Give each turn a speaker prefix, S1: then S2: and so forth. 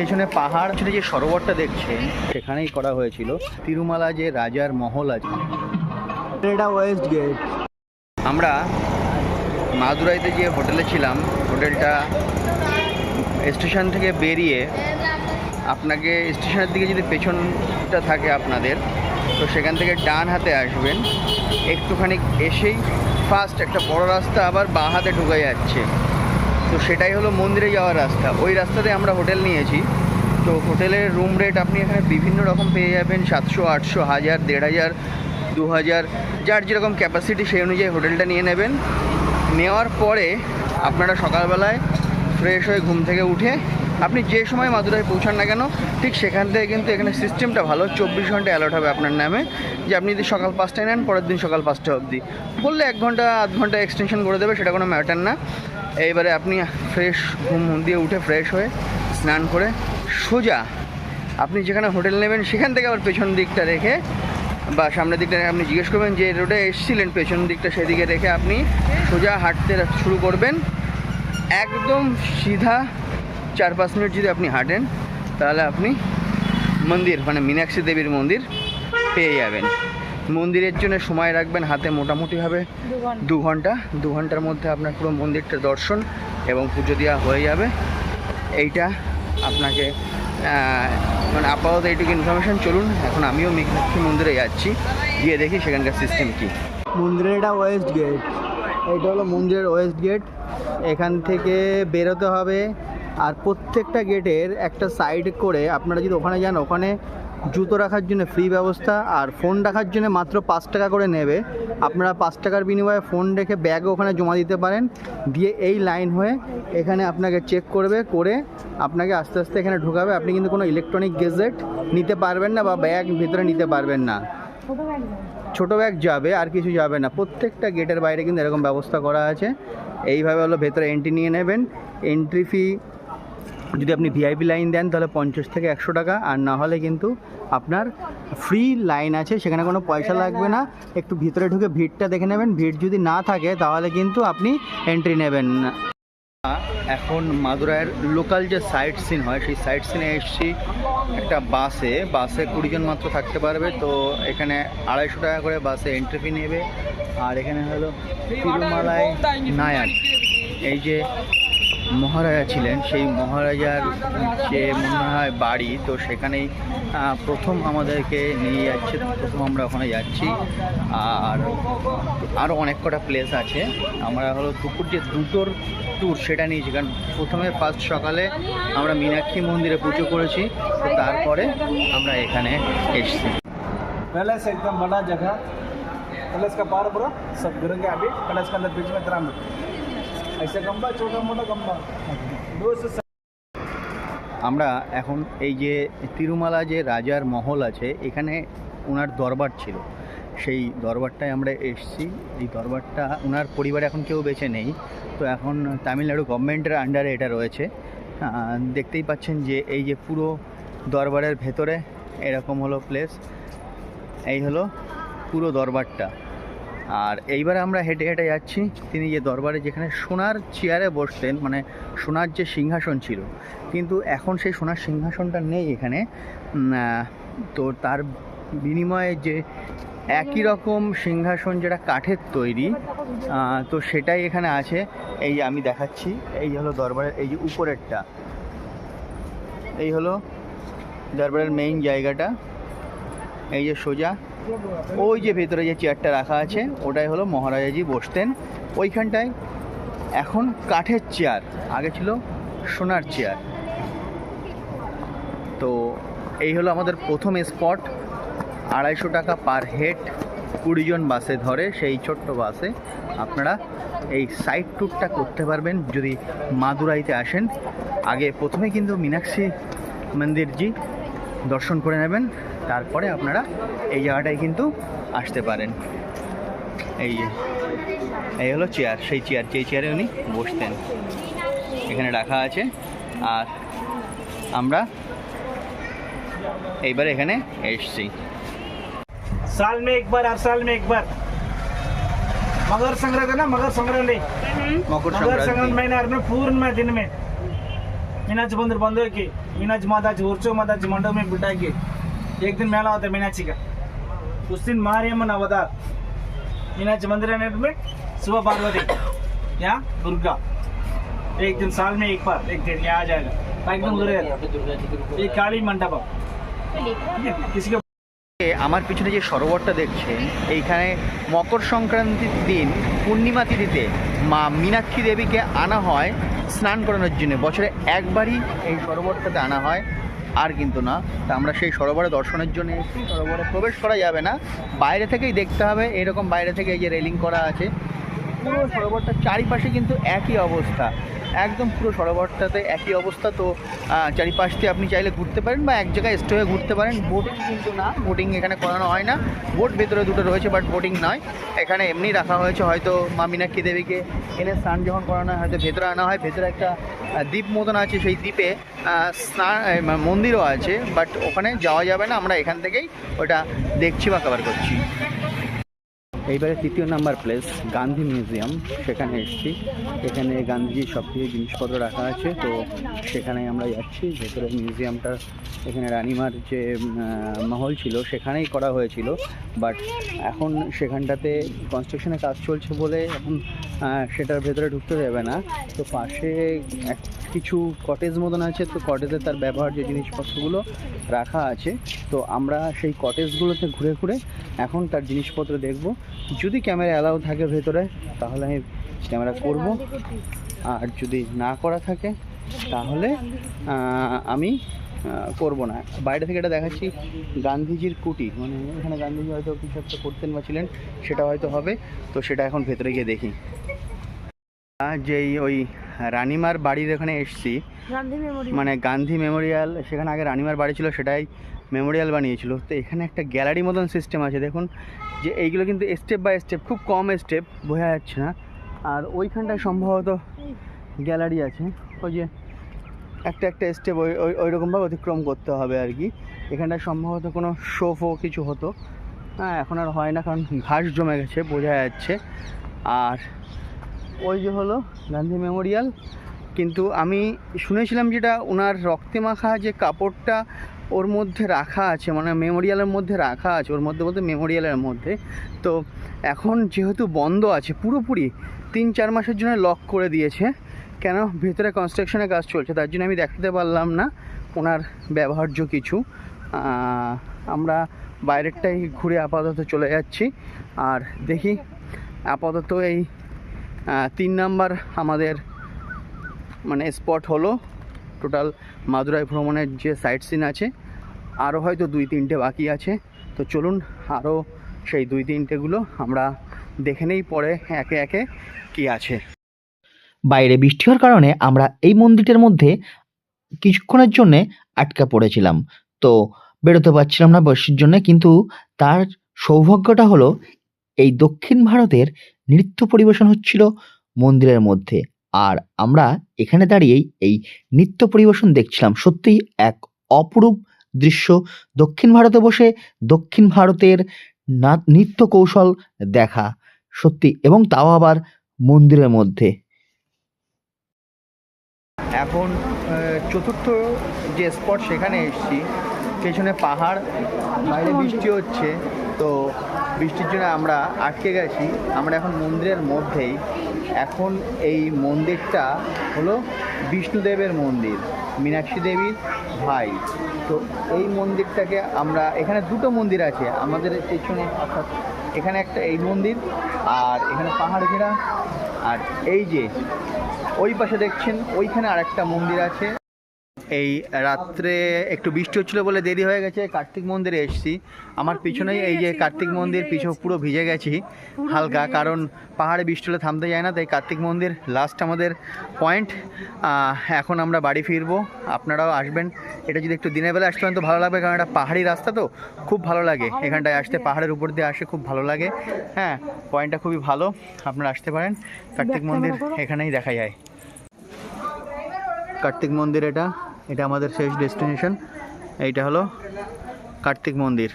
S1: পেছনে পাহাড় ছিল যে সরোবরটা দেখছেন সেখানেই করা হয়েছিল তিরুমালা যে রাজার মহল আছে। এটা ওয়েস্ট গেট। আমরা মাদুরাইতে যে হোটেলে ছিলাম হোটেলটা স্টেশন থেকে বেরিয়ে আপনাকে স্টেশনের দিকে যদি পেছনটা থাকে আপনাদের তো সেখান থেকে ডান হাতে আসবেন। একটুখানি এসেই ফার্স্ট একটা বড় রাস্তা আবার বাঁ হাতে ঢুকে যাচ্ছে। তো সেটাই হলো মন্দিরে যাওয়ার রাস্তা। ওই রাস্তাতে আমরা হোটেল নিয়েছি। তো হোটেলের রুম রেট আপনি এখানে বিভিন্ন রকম পেয়ে যাবেন, সাতশো, আটশো, হাজার, দেড় হাজার, দু হাজার, যার যেরকম ক্যাপাসিটি সেই অনুযায়ী হোটেলটা নিয়ে নেবেন। নেওয়ার পরে আপনারা সকালবেলায় ফ্রেশ হয়ে ঘুম থেকে উঠে আপনি যে সময় মাদুরায় পৌঁছান না কেন, ঠিক সেখান থেকে কিন্তু এখানে সিস্টেমটা ভালো। চব্বিশ ঘণ্টা অ্যালার্ট হবে আপনার নামে। যে আপনি যদি সকাল পাঁচটায় নেন, পরের দিন সকাল পাঁচটা অবধি। বললে এক ঘণ্টা, আধ ঘণ্টা এক্সটেনশন করে দেবে, সেটা কোনো ম্যাটার না। এইবারে আপনি ফ্রেশ ঘুম দিয়ে উঠে ফ্রেশ হয়ে স্নান করে সোজা আপনি যেখানে হোটেল নেবেন, সেখান থেকে আবার পেছন দিকটা রেখে বা সামনের দিকটা আপনি জিজ্ঞেস করবেন, যে রোডে এসেছিলেন, পেছন দিকটা সেদিকে রেখে আপনি সোজা হাঁটতে শুরু করবেন। একদম সিধা চার পাঁচ মিনিট যদি আপনি হাঁটেন তাহলে আপনি মন্দির মানে মীনাক্ষী দেবীর মন্দির পেয়ে যাবেন। মন্দিরের জন্য সময় রাখবেন হাতে মোটামুটিভাবে দু ঘণ্টা দু ঘণ্টার মধ্যে আপনার পুরো মন্দিরটা দর্শন এবং পুজো দেওয়া হয়ে যাবে। এইটা আপনাকে মানে আপাতত এইটুকু ইনফরমেশন চলুন এখন আমিও মীনাক্ষী মন্দিরে যাচ্ছি। গিয়ে দেখি সেখানকার সিস্টেম কি। মন্দিরের এটা ওয়েস্ট গেট এটা হলো মন্দিরের ওয়েস্ট গেট এখান থেকে বেরোতে হবে আর প্রত্যেকটা গেটের একটা সাইড করে আপনারা যদি ওখানে যান, ওখানে জুতো রাখার জন্য ফ্রি ব্যবস্থা আর ফোন রাখার জন্য মাত্র পাঁচ টাকা করে নেবে। আপনারা পাঁচ টাকার বিনিময়ে ফোন রেখে ব্যাগও ওখানে জমা দিতে পারেন। দিয়ে এই লাইন হয়ে এখানে আপনাকে চেক করবে, করে আপনাকে আস্তে আস্তে এখানে ঢোকাবে। আপনি কিন্তু কোনো ইলেকট্রনিক গেজেট নিতে পারবেন না বা ব্যাগ ভিতরে নিতে পারবেন না। ছোট ব্যাগ যাবে, আর কিছু যাবে না। প্রত্যেকটা গেটের বাইরে কিন্তু এরকম ব্যবস্থা করা আছে। এইভাবে হলো ভেতরে এন্ট্রি নিয়ে নেবেন। এন্ট্রি ফি যদি আপনি ভিআইপি লাইন দেন, তাহলে পঞ্চাশ থেকে একশো টাকা। আর না হলে কিন্তু আপনার ফ্রি লাইন আছে, সেখানে কোনো পয়সা লাগবে না। একটু ভিতরে ঢুকে ভিড়টা দেখে নেবেন। ভিড় যদি না থাকে, তাহলে কিন্তু আপনি এন্ট্রি নেবেন এখন মাদুরাইয়ের লোকাল যে সাইট সিন হয়, সেই সাইট সিনে এসেছি একটা বাসে বাসে কুড়িজন মাত্র থাকতে পারবে, তো এখানে আড়াইশো টাকা করে বাসে এন্ট্রি ফি নেবে। আর এখানে হলো তিরুমালায় নায়াক এই যে মহারাজা ছিলেন সেই মহারাজার যে মনে হয় বাড়ি তো সেখানেই আহ, প্রথম আমাদেরকে নিয়ে যাচ্ছে প্রথম আমরা ওখানে যাচ্ছি আর আরও অনেক কটা প্লেস আছে আমরা হলো দুপুর যে দুটোর ট্যুর সেটা নিয়েছি কারণ প্রথমে ফার্স্ট সকালে আমরা মীনাক্ষী মন্দিরে পুজো করেছি তো তারপরে আমরা এখানে এসেছি
S2: पैलेस एकदम बड़ा जगह पैलेस का पार पूरा सब गिरेंगे अभी पैलेस के अंदर बीच में तेरह मीटर ऐसे खम्बा छोटा मोटा खम्बा दो से
S1: আমরা এখন এই যে তিরুমালা যে রাজার মহল আছে এখানে ওনার দরবার ছিল সেই দরবারটায় আমরা এসেছি এই দরবারটা ওনার পরিবারে এখন কেউ বেঁচে নেই তো এখন তামিলনাড়ু গভর্নমেন্টের আন্ডারে এটা রয়েছে আহ, দেখতেই পাচ্ছেন যে এই যে পুরো দরবারের ভেতরে এরকম হলো প্লেস এই হলো পুরো দরবারটা আর এইবারে আমরা হেঁটে হেঁটে যাচ্ছি। তিনি যে দরবারে যেখানে সোনার চেয়ারে বসতেন মানে সোনার যে সিংহাসন ছিল, কিন্তু এখন সেই সোনার সিংহাসনটা নেই এখানে। তো তার বিনিময়ে যে একই রকম সিংহাসন যেটা কাঠের তৈরি তো সেটাই এখানে আছে। এই যে আমি দেখাচ্ছি, এই হলো দরবারের, এই যে উপরেরটা। এই হলো দরবারের মেইন জায়গাটা। এই যে সোজা। ওই যে ভেতরে যে চেয়ারটা রাখা আছে, ওটাই হলো মহারাজাজি বসতেন। ওইখানটায় এখন কাঠের চেয়ার আগে ছিল সোনার চেয়ার তো এই হলো আমাদের প্রথম স্পট আড়াইশো টাকা পার হেড কুড়িজন বাসে ধরে, সেই ছোট্ট বাসে আপনারা এই সাইড ট্যুরটা করতে পারবেন যদি মাদুরাইতে আসেন। আগে প্রথমে কিন্তু মীনাক্ষী মন্দিরজি দর্শন করে নেবেন। তারপরে আপনারা এই জায়গাটায় কিন্তু আসতে পারেন এই যে এই হলো চেয়ার সেই চেয়ার যেই চেয়ারে উনি বসতেন এখানে রাখা আছে আর আমরা এইবার এখানে এসছি
S2: साल में एक बार हर साल में एक बार मगर संग्रह था ना मगर संग्रहालय
S1: মকর
S2: मगर संग्रह
S1: সংক্রান্তি
S2: महीने में पूर्ण में दिन में मीनाक्षी मंदिर बंद है कि मीनाक्षी माता जी उर्चो माता जी मंडप में बिठाएंगे एक दिन मेला होता है मीनाक्षी का उस दिन मारियमन अवतार मीनाक्षी मंदिर में सुबह पार्वती यहाँ दुर्गा एक दिन साल में एक बार एक दिन यहाँ आ जाएगा एकदम दुर्गा ये काली मंडपम किसी को
S1: আমার পিছনে যে সরোবরটা দেখছেন এইখানে মকর সংক্রান্তির দিন পূর্ণিমা তিথিতে মা মীনাক্ষী দেবীকে আনা হয় স্নান করানোর জন্য বছরে একবারই এই সরোবরটাতে আনা হয় আর কিন্তু না। তা আমরা সেই সরোবরে দর্শনের জন্য এসেছি। সরোবরে প্রবেশ করা যাবে না। বাইরে থেকেই দেখতে হবে। এরকম বাইরে থেকে এই যে রেলিং করা আছে। পুরো সরোবরটার চারিপাশে কিন্তু একই অবস্থা। একদম পুরো সরোবরটাতে একই অবস্থা। তো চারিপাশ দিয়ে আপনি চাইলে ঘুরতে পারেন বা এক জায়গায় স্টে হয়ে ঘুরতে পারেন। বোটিং কিন্তু না বোটিং এখানে করানো হয় না। বোট ভেতরে দুটো রয়েছে বাট বোটিং নয়। এখানে এমনি রাখা হয়েছে, হয়তো মা মীনাক্ষী দেবীকে এনে স্নান যখন করানো হয়, হয়তো ভেতরে আনা হয়। ভেতরে একটা দ্বীপ মতন আছে সেই দ্বীপে স্নান মানে মন্দিরও আছে বাট ওখানে যাওয়া যাবে না। আমরা এখান থেকেই ওটা দেখছি বা কভার করছি। এইবারে তৃতীয় নাম্বার প্লেস গান্ধী মিউজিয়াম সেখানে এসেছি। এখানে গান্ধীজির সব কিছু জিনিসপত্র রাখা আছে, তো সেখানে আমরা যাচ্ছি। ভেতরে মিউজিয়ামটা এখানে রানিমার যে মহল ছিল, সেখানেই করা হয়েছিল। বাট এখন সেখানটাতে কনস্ট্রাকশনের কাজ চলছে বলে এখন সেটার ভেতরে ঢুকতে দেবে না। তো পাশে এক, কিছু কটেজ মতন আছে, তো কটেজে তার ব্যবহার যে জিনিসপত্রগুলো রাখা আছে, তো আমরা সেই কটেজগুলোতে ঘুরে ঘুরে এখন তার জিনিসপত্র দেখব। যদি ক্যামেরা অ্যালাউ থাকে ভেতরে তাহলে আমি ক্যামেরা করব। আর যদি না করা থাকে তাহলে আমি করব না। বাইরে থেকে এটা দেখাচ্ছি গান্ধীজির কুটি। মানে এখানে গান্ধীজি হয়তো কিছু একটা করতেন বা ছিলেন সেটা হয়তো হবে। তো সেটা এখন ভেতরে গিয়ে দেখি। যেই ওই রানিমার বাড়ির এখানে এসছি মানে গান্ধী মেমোরিয়াল সেখানে আগে রানিমার বাড়ি ছিল সেটাই মেমোরিয়াল বানিয়েছিল। তো এখানে একটা গ্যালারি মতন সিস্টেম আছে, দেখুন। যে এইগুলো কিন্তু স্টেপ বাই স্টেপ খুব কম স্টেপ বোঝা যাচ্ছে না। আর ওইখানটায় সম্ভবত গ্যালারি আছে। ওই যে একটা একটা স্টেপ ওই ওই ওই রকমভাবে অতিক্রম করতে হবে আর কি। এখানটায় সম্ভবত কোনো শো ফো কিছু হতো। হ্যাঁ এখন আর হয় না, কারণ ঘাস জমে গেছে, বোঝা যাচ্ছে। আর ওই যে হলো গান্ধী মেমোরিয়াল। কিন্তু আমি শুনেছিলাম যেটা ওনার রক্তে মাখা যে কাপড়টা ওর মধ্যে রাখা আছে মানে মেমোরিয়ালের মধ্যে রাখা আছে, ওর মধ্যে বলতে মেমোরিয়ালের মধ্যে। তো এখন যেহেতু বন্ধ আছে, পুরোপুরি তিন চার মাসের জন্য লক করে দিয়েছে। কেন? ভেতরে কনস্ট্রাকশনের কাজ চলছে, তার জন্য আমি দেখাতে পারলাম না ওনার ব্যবহার্য কিছু। আমরা বাইরেরটাই ঘুরে আপাতত চলে যাচ্ছি। আর দেখি, আপাতত এই তিন নাম্বার আমাদের মানে স্পট হলো। টোটাল মাদুরাই ভ্রমণের যে সাইট সিন আছে আরও হয়তো দুই তিনটে বাকি আছে। তো চলুন আরও সেই দুই তিনটেগুলো আমরা দেখে নেই, পরে একে একে কি আছে।
S3: বাইরে বৃষ্টি হওয়ার কারণে আমরা এই মন্দিরটার মধ্যে কিছুক্ষণের জন্য আটকা পড়েছিলাম। তো বেরোতে পারছিলাম না বর্ষির জন্য, কিন্তু তার সৌভাগ্যটা হলো এই দক্ষিণ ভারতের নৃত্য পরিবেশন হচ্ছিল মন্দিরের মধ্যে। আর আমরা এখানে দাঁড়িয়েই এই নৃত্য পরিবেশন দেখছিলাম। সত্যিই এক অপরূপ দৃশ্য। দক্ষিণ ভারতে বসে দক্ষিণ ভারতের নৃত্য কৌশল দেখা। সত্যি, এবং তাও আবার মন্দিরের মধ্যে।
S1: এখন চতুর্থ যে স্পট সেখানে এসেছি, পেছনে পাহাড়, বাইরে বৃষ্টি হচ্ছে। তো বৃষ্টির জন্য আমরা আটকে গেছি। আমরা এখন মন্দিরের মধ্যেই। এখন এই মন্দিরটা হলো বিষ্ণুদেবের মন্দির, মীনাক্ষী দেবীর ভাই। তো এই মন্দিরটাকে আমরা, এখানে দুটো মন্দির আছে, আমাদের পেছনে অর্থাৎ এখানে একটা এই মন্দির আর এখানে পাহাড় ঘেরা। আর এই যে, ওই পাশে দেখছেন, ওইখানে আরেকটা মন্দির আছে। এই রাত্রে একটু বৃষ্টি হচ্ছিল বলে দেরি হয়ে গেছে কার্তিক মন্দিরে এসেছি। আমার পিছনেই এই যে কার্তিক মন্দির পিছু পুরো ভিজে গেছি হালকা কারণ পাহাড়ে বৃষ্টি হলে থামতে যায় না তাই কার্তিক মন্দির লাস্ট আমাদের পয়েন্ট এখন আমরা বাড়ি ফিরবো আপনারাও আসবেন। এটা যদি একটু দিনের বেলা আসতে তো ভালো লাগবে কারণ এটা পাহাড়ি রাস্তা তো খুব ভালো লাগে। এখানটায় আসতে পাহাড়ের উপর দিয়ে আসে খুব ভালো লাগে। হ্যাঁ পয়েন্টটা খুবই ভালো আপনারা আসতে পারেন। কার্তিক মন্দির এখানেই দেখা যায়। কার্তিক মন্দির এটা। এটা আমাদের শেষ ডেস্টিনেশন এইটা হলো কার্তিক মন্দির।